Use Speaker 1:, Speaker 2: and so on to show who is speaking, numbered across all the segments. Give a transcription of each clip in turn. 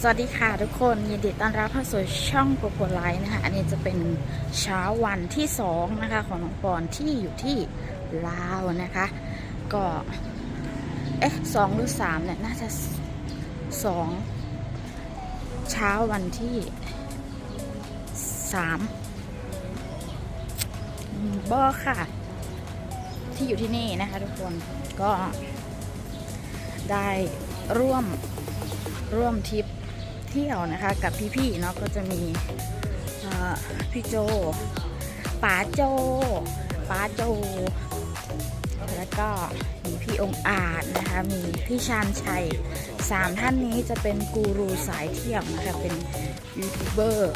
Speaker 1: สวัสดีค่ะทุกคนยินดีต้อนรับเข้าสู่ช่องโปรโปไลท์นะคะ อันนี้จะเป็นเช้าวันที่สองนะคะของน้องปอนที่อยู่ที่ลาวนะคะ ก็เอ๊ะสองหรือสามเนี่ยน่าจะสองเช้าวันที่สามอืมบอค่ะ ที่อยู่ที่นี่นะคะทุกคนก็ได้ร่วม ร่วมทริปเที่ยวนะคะ กับพี่ๆเนาะก็จะมีพี่โจป๋าโจป๋าโจ แล้วก็มีพี่องค์อาจนะคะ มีพี่ชานชัยสามท่านนี้จะเป็นกูรูสายเที่ยวนะคะเป็นยูทูบเบอร์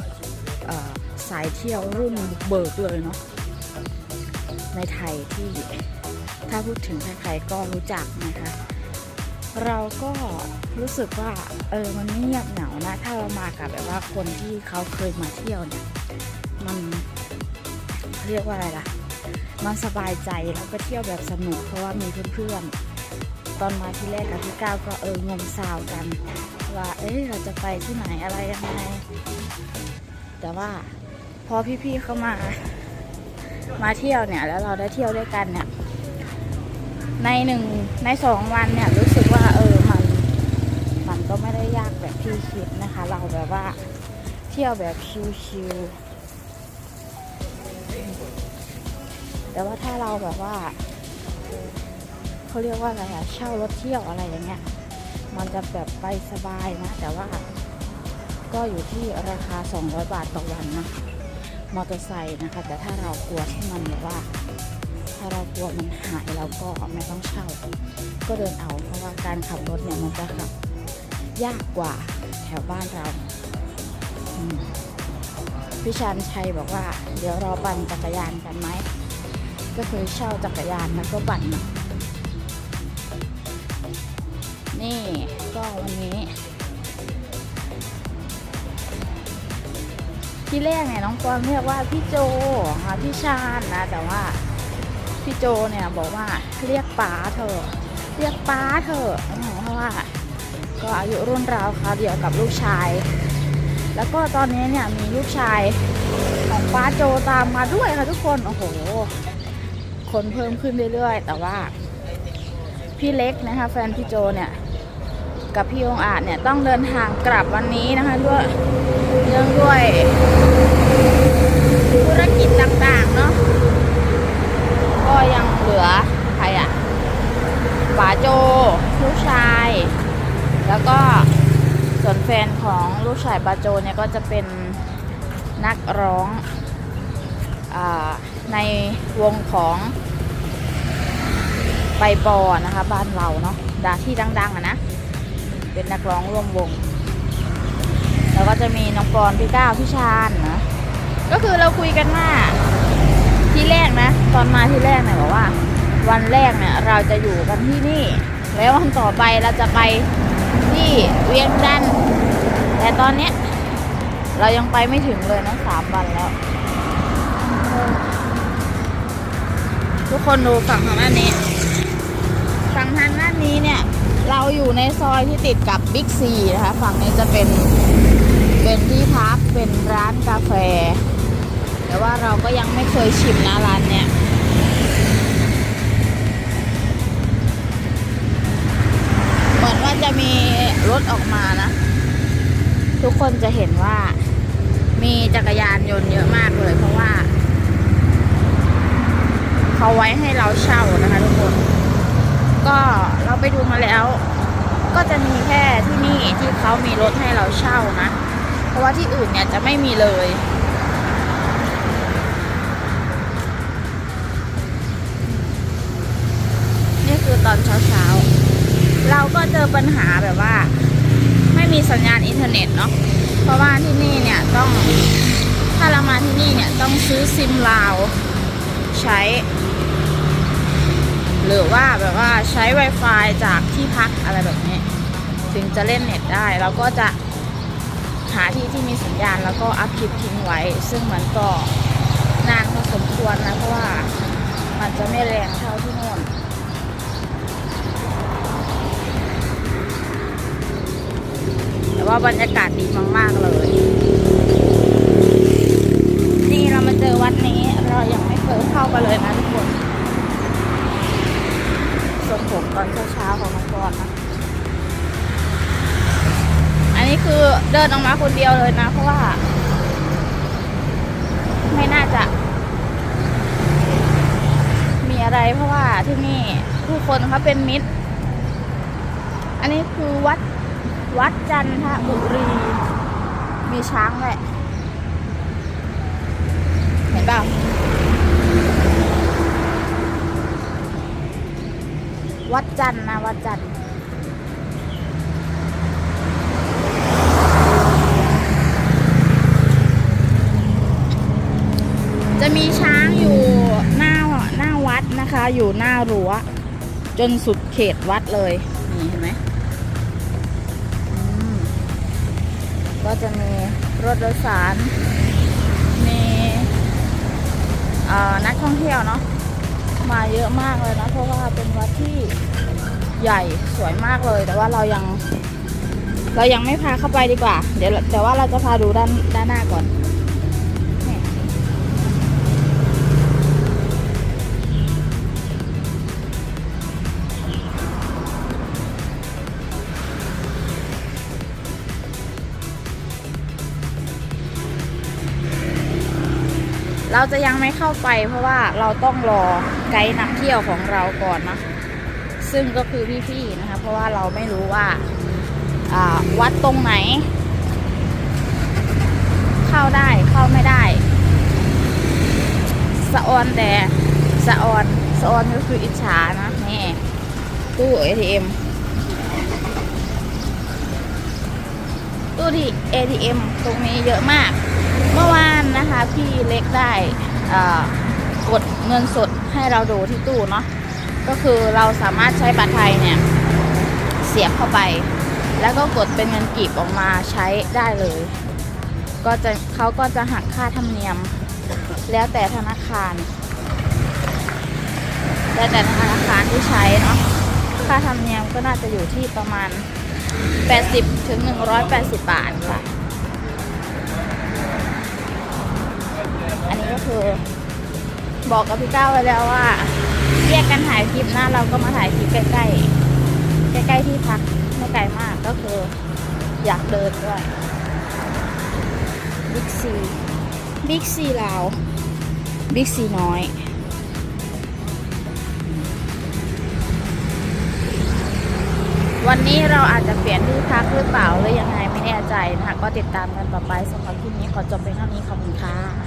Speaker 1: สายเที่ยวรุ่นบุกเบิกเลยเนาะในไทยที่ถ้าพูดถึงใครๆก็รู้จักนะคะ เราก็รู้สึกว่าเออมันไม่เงียบเหงานะ ถ้าเรามากับแบบว่าคนที่เขาเคยมาเที่ยวเนี่ยมันเรียกว่าอะไรล่ะ มันสบายใจแล้วก็เที่ยวแบบสนุกเพราะว่ามีเพื่อนๆ ตอนมาที่แรกกับที่ก้าก็เอองมซาวกัน ว่าเอ้ยเราจะไปที่ไหนอะไรยังไงแต่ว่าพอพี่ๆเขามา มาเที่ยวเนี่ย แล้วเราได้เที่ยวด้วยกันเนี่ย ในหนึ่งในสองวันเนี่ยรู้สึกว่าเออมันมันก็ไม่ได้ยากแบบที่คิดนะคะ เราแบบว่าเที่ยวแบบชิลๆแต่ว่าถ้าเราแบบว่าเขาเรียกว่าอะไรอะเช่ารถเที่ยวอะไรอย่างเงี้ยมันจะแบบไปสบายนะ แต่ว่าก็อยู่ที่ราคา 200 บาทต่อวันนะมอเตอร์ไซค์นะคะ แต่ถ้าเรากลัวที่มันแบบว่า ถ้าเรากลัวมันหายเราก็ไม่ต้องเช่า ก็เดินเอา เพราะว่าการขับรถเนี่ยมันจะขับยากกว่าแถวบ้านเราพี่ชันชัยบอกว่า เดี๋ยวรอปั่นจักรยานกันไหม ก็คือเช่าจักรยานแล้วก็ปั่น นี่ก็วันนี้ ที่แรกเนี่ยน้องปอนเรียกว่าพี่โจค่ะพี่ชาญนะ แต่ว่า พี่โจเนี่ยบอกว่าเรียกป๋าเถอเรียกป๋าเถอะอืมเพราะว่า ก็อายุรุ่นราวคราวเดียวกับลูกชาย แล้วก็ตอนนี้เนี่ยมีลูกชายของป้าโจตามมาด้วยค่ะทุกคน โอ้โห คนเพิ่มขึ้นเรื่อยๆ แต่ว่า พี่เล็กนะคะ แฟนพี่โจเนี่ย กับพี่องอาจเนี่ยต้องเดินทางกลับวันนี้นะคะด้วยเรื่องด้วยธุรกิจต่างๆเนาะ ก็ยังเหลือใครอะป๋าโจ ลูกชาย แล้วก็ส่วนแฟนของลูกชายป๋าโจเนี่ยก็จะเป็นนักร้องอในวงของไปปอนะคะบ้านเราเนาะดาที่ดังๆอะนะ เป็นนักร้องร่วมวง แล้วก็จะมีน้องปอนพี่ก้าวพี่ชาญนะก็คือเราคุยกันว่า ที่แรกนะ ตอนมาที่แรกเนี่ยบอกว่า วันแรกเนี่ยเราจะอยู่กันที่นี่ แล้ววันต่อไปเราจะไปที่เวียงจันทร์แต่ตอนเนี้ยเรายังไปไม่ถึงเลยนะสามวันแล้ว ทุกคนดูฝั่งทางด้านนี้ฝั่งทางด้านนี้เนี่ย เราอยู่ในซอยที่ติดกับบิ๊กซีนะคะ ฝั่งนี้จะเป็นเป็นที่พักเป็นร้านกาแฟ แต่ว่าเราก็ยังไม่เคยชิมนะร้านเนี่ยเหมือนว่าจะมีรถออกมานะ ทุกคนจะเห็นว่ามีจักรยานยนต์เยอะมากเลยเพราะว่า เขาไว้ให้เราเช่านะคะ ทุกคน ก็เราไปดูมาแล้ว ก็จะมีแค่ที่นี่ที่เขามีรถให้เราเช่านะ เพราะว่าที่อื่นเนี่ยจะไม่มีเลย ตอนเช้าๆเราก็เจอปัญหาแบบว่า ไม่มีสัญญาณอินเทอร์เน็ตเนาะเพราะว่าที่นี่เนี่ยต้องถ้าเรามาที่นี่เนี่ยต้องซื้อซิมลาวใช้ หรือว่าแบบว่าใช้ Wi-Fi จากที่พักอะไรแบบนี้ ถึงจะเล่นเน็ตได้เราก็จะหาที่ที่มีสัญญาณแล้วก็อัพคลิปทิ้งไว้ ซึ่งมันก็นานพอสมควรนะเพราะว่ามันจะไม่แรงเท่าที่โน่น นว่าบรรยากาศดีมาก ๆ เลย นี่เรามาเจอวัดนี้ เรายังไม่เคยเข้าไปเลยนะทุกคนทรงผมตอนเช้าๆของมังกรนะ อันนี้คือเดินออกมาคนเดียวเลยนะ เพราะว่า ไม่น่าจะ มีอะไรเพราะว่าที่นี่ผู้คนเขาเป็นมิตร อันนี้คือวัด วัดจันทบุรี มีช้างแหละ เห็นเปล่าวัดจันนะ วัดจันจะมีช้างอยู่หน้าหน้าวัดนะคะ อยู่หน้ารั้วจนสุดเขตวัดเลย นี่เห็นไหม ก็จะมีรถโดยสาร มีนักท่องเที่ยวเนาะมาเยอะมากเลยนะ เพราะว่าเป็นวัดที่ใหญ่สวยมากเลย แต่ว่าเรายัง เรายังไม่พาเข้าไปดีกว่า เดี๋ยวแต่ว่าเราจะพาดูด้านด้านหน้าก่อน เราจะยังไม่เข้าไปเพราะว่าเราต้องรอไกด์นักเที่ยวของเราก่อนนะ ซึ่งก็คือพี่ๆนะคะ เพราะว่าเราไม่รู้ว่าวัดตรงไหน เข้าได้เข้าไม่ได้สะออนแต่สะออนสะออนก็คืออิจฉานะนี่ตู้ ATM ตู้ที่ ATM ตรงนี้เยอะมาก เมื่อวานนะคะ พี่เล็กได้กดเงินสดให้เราดูที่ตู้เนาะก็คือเราสามารถใช้บัตรไทยเนี่ย เสียบเข้าไป แล้วก็กดเป็นเงินกีบออกมาใช้ได้เลย ก็จะเขาก็จะหักค่าธรรมเนียม แล้วแต่ธนาคารแล้วแต่ธนาคารที่ใช้เนาะค่าธรรมเนียมก็น่าจะอยู่ที่ประมาณ 80ถึง180 บาทค่ะ อันนี้ก็คือ บอกกับพี่ก้าไว้แล้วว่าเรียกกันถ่ายคลิปน้าเราก็มาถ่ายคลิปใกล้ๆใกล้ๆที่พักไม่ไกลมากก็คือ อยากเดินด้วยบิ๊กซีบิ๊กซีลาวบิ๊กซีน้อยวันนี้เราอาจจะเปลี่ยนที่พักหรือเปล่าหรือยังไงไม่แน่ใจนะคะ ก็ติดตามกันต่อไปสำหรับคลิปนี้ขอจบเพียงเท่านี้ขอบคุณค่ะ